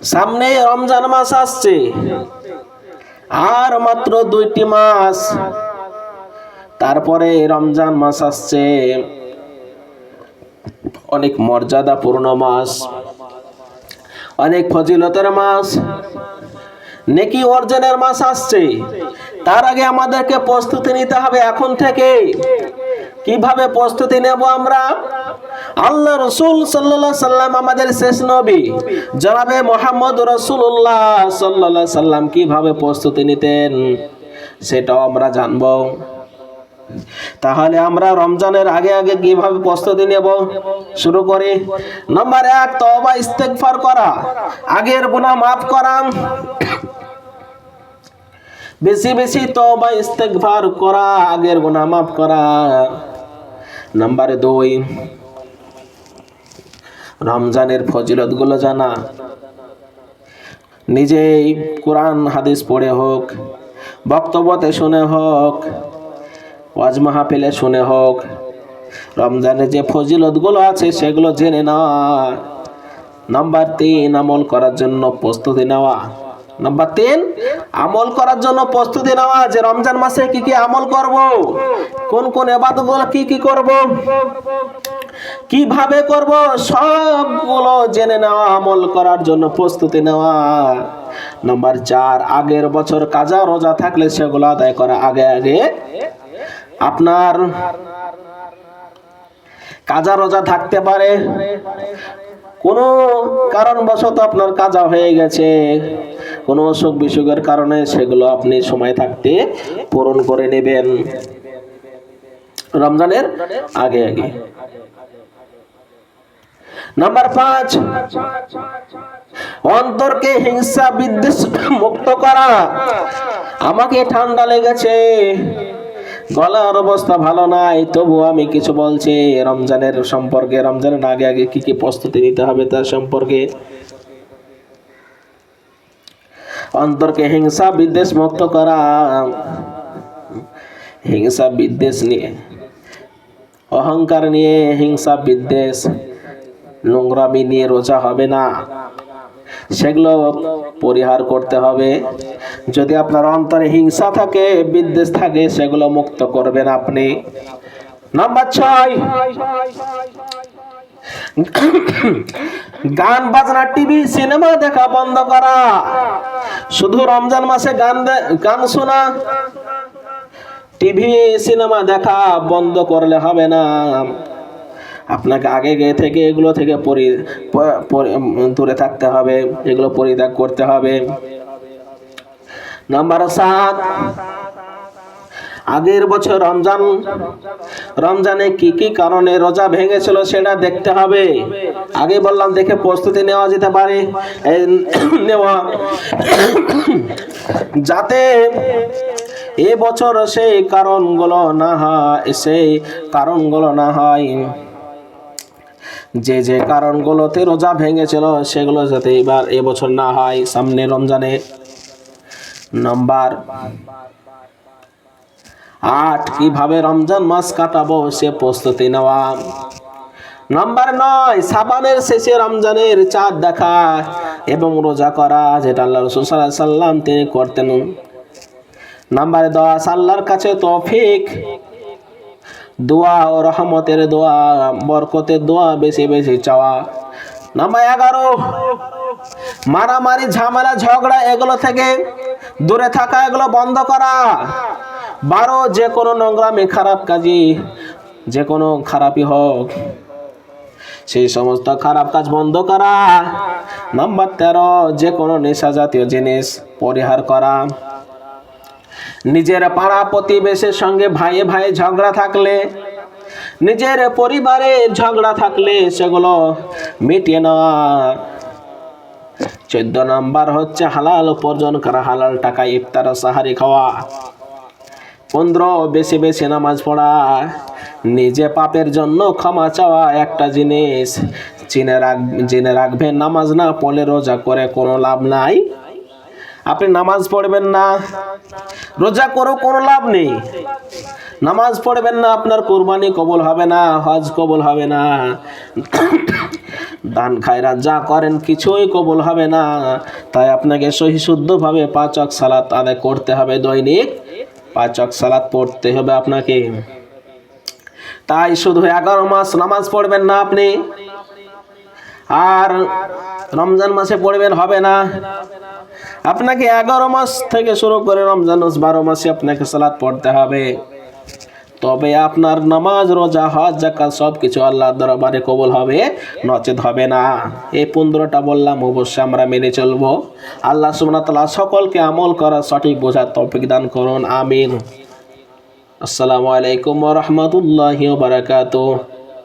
সামনে রমজান মাস আসছে। আর মাত্র দুইটি মাস। তারপরে রমজান মাস আসছে। অনেক মর্যাদাপূর্ণ মাস। অনেক ফজিলতের মাস। নেকি অর্জনের মাস আসছে। তার আগে আমাদেরকে প্রস্তুতি নিতে হবে এখন থেকে। কীভাবে প্রস্তুতি নেব আমরা? আল্লাহ রসুল সাল্লাহ সাল্লাম আমাদের শেষ নবী। জনাবে মোহাম্মদ রসুল্লাহ সাল্লাহ সাল্লাম কীভাবে প্রস্তুতি নিতেন, সেটাও আমরা জানব। তাহলে আমরা রমজানের আগে আগে কীভাবে প্রস্তুতি নেব? শুরু করি। নম্বর এক তবা ইস্তেকফার করা। আগের গুনাহ মাফ করা। বেশি বেশি তবা ইস্তেকফার করা, আগের গুনাহ মাফ করা। নাম্বার দুই রমজানের ফজিলতগুলো জানা। নিজেই কোরআন, হাদিস পড়ে হোক বক্তব্যতে শুনে হোক, ওয়াজ মাহফিলে শুনে হোক, রমজানের যে ফজিলতগুলো আছে সেগুলো জেনে নেওয়া। নাম্বার তিন, আমল করার জন্য প্রস্তুতি নেওয়া। নাম্বার তিন, আমল করার জন্য প্রস্তুতি নেওয়া যে রমজান মাসে কি কি আমল করব, কোন কোন এবাদতগুলো কি কি করব কীভাবে করব? সবগুলো জেনে নেওয়া, আমল করার জন্য প্রস্তুতি নেওয়া। নাম্বার চার, আগের বছর কাজা, রোজা থাকলে সেগুলো আদায় করা। আগে আগে আপনার কাজা, রোজা থাকতে পারে। কোনো কারণবশত আপনার কাজা হয়ে গেছে। কোনো অসুখ বিসুখের কারণে সেগুলো আপনি সময় থাকতে পূরণ করে নেবেন। রমজানের আগে আগে। নাম্বার পাঁচ অন্তরকে হিংসা, বিদ্বেষ মুক্ত করা। আমাকে ঠান্ডা লেগেছে। গলার অবস্থা ভালো নাই, তবু আমি কিছু বলছি। রমজানের সম্পর্কে, রমজানের আগে আগে কি কি প্রস্তুতি নিতে হবে তার সম্পর্কে? অন্তরকে হিংসা, বিদ্বেষ মুক্ত করা। হিংসা, বিদ্বেষ নিয়ে, অহংকার নিয়ে, হিংসা, বিদ্বেষ। নোংরামি নিয়ে রোজা হবে না। সেগুলো পরিহার করতে হবে। যদি আপনার অন্তরে হিংসা থাকে, বিদ্বেষ থাকে, সেগুলো মুক্ত করবেন আপনি। নাম্বার ছয়। গান, বাজনা, টিভি, সিনেমা দেখা বন্ধ করা। শুধু রমজান মাসে গান গান শোনা। টিভি, সিনেমা দেখা বন্ধ করলে হবে না। আপনাকে আগে গিয়ে থেকে এগুলো থেকে পরি দূরে থাকতে হবে, এগুলো পরিত্যাগ করতে হবে। নাম্বার সাত। আগের বছর রমজান, রমজানে কি কি কারণে রোজা ভেঙেছিল সেটা দেখতে হবে। আগে বললাম দেখে প্রস্তুতি নেওয়া যেতে পারে। নেওয়া। যাতে এ বছর সেই কারণগুলো না হয়, সেই কারণগুলো না হয়। যে যে কারণগুলোতে রোজা ভেঙেছিল, সেগুলো যাতে এবার এবছর না হয় সামনে রমজানে। নাম্বার আট, কীভাবে রমজান মাস কাটাবো সে প্রস্তুতি নেওয়া। নাম্বার নয়, সাবানের শেষে রমজানের চাঁদ দেখা এবং রোজা করা, যেটা আল্লাহ রসুল সাল্লাম তিনি করতেন। নাম্বার দশ, আল্লাহর কাছে তৌফিক। দোয়া ও রহমতের দোয়া, বরকতের দোয়া বেশি বেশি চাওয়া। নাম্বার এগারো, মারামারি, ঝামেলা, ঝগড়া এগুলো থেকে দূরে থাকা, এগুলো বন্ধ করা। বারো, যে কোনো নোংরামি, খারাপ কাজই, যে কোনো খারাপই হোক, সেই সমস্ত খারাপ কাজ বন্ধ করা। নাম্বার তেরো, যে কোনো নেশা জাতীয় জিনিস পরিহার করা। নিজের পাড়া প্রতিবেশের সঙ্গে ভাইয়ে ভাইয়ে ঝগড়া থাকলে, নিজের পরিবারে ঝগড়া থাকলে সেগুলো মিটিয়ে নেওয়া চোদ্দ নাম্বার হচ্ছে হালাল উপার্জন করা, হালাল টাকা ইফতার সাহারি খাওয়া। পনেরো, বেশি বেশি নামাজ পড়া। নিজে পাপের জন্য ক্ষমা চাওয়া একটা জিনিস। জেনে রাখ, জেনে রাখবেন নামাজ না পড়লে রোজা করে কোনো লাভ নাই। আপনি নামাজ পড়বেন না। রোজা করো, কোনো লাভ নেই। নামাজ পড়বেন না, আপনার কোরবানি কবল হবে না, হজ কবল হবে না। দান খায়রা যা করেন কিছুই কবল হবে না। তাই আপনাকে সহি শুদ্ধভাবে পাচক সালাত আদায় করতে হবে, দৈনিক পাচক সালাত পড়তে হবে আপনাকে। তাই শুধু এগারো মাস নামাজ পড়বেন না আপনি। আর রমজান মাসে পড়বেন হবে না। আপনাকে এগারো মাস থেকে শুরু করে রমজান মাস বারো মাসে আপনাকে সালাত পড়তে হবে। তবে আপনার নামাজ, রোজা, হজ জাকাত সব কিছু আল্লাহর দরবারে কবল হবে, নচেত হবে না। এই পনেরোটা বললাম, অবশ্যই আমরা মেনে চলবো। আল্লাহ ওয়া তাআলা সকলকে আমল করার সঠিক বোঝার তৌফিক দান করুন, আমিন। আসসালামু আলাইকুম রাহমাতুল্লাহি বারাকাতুহু।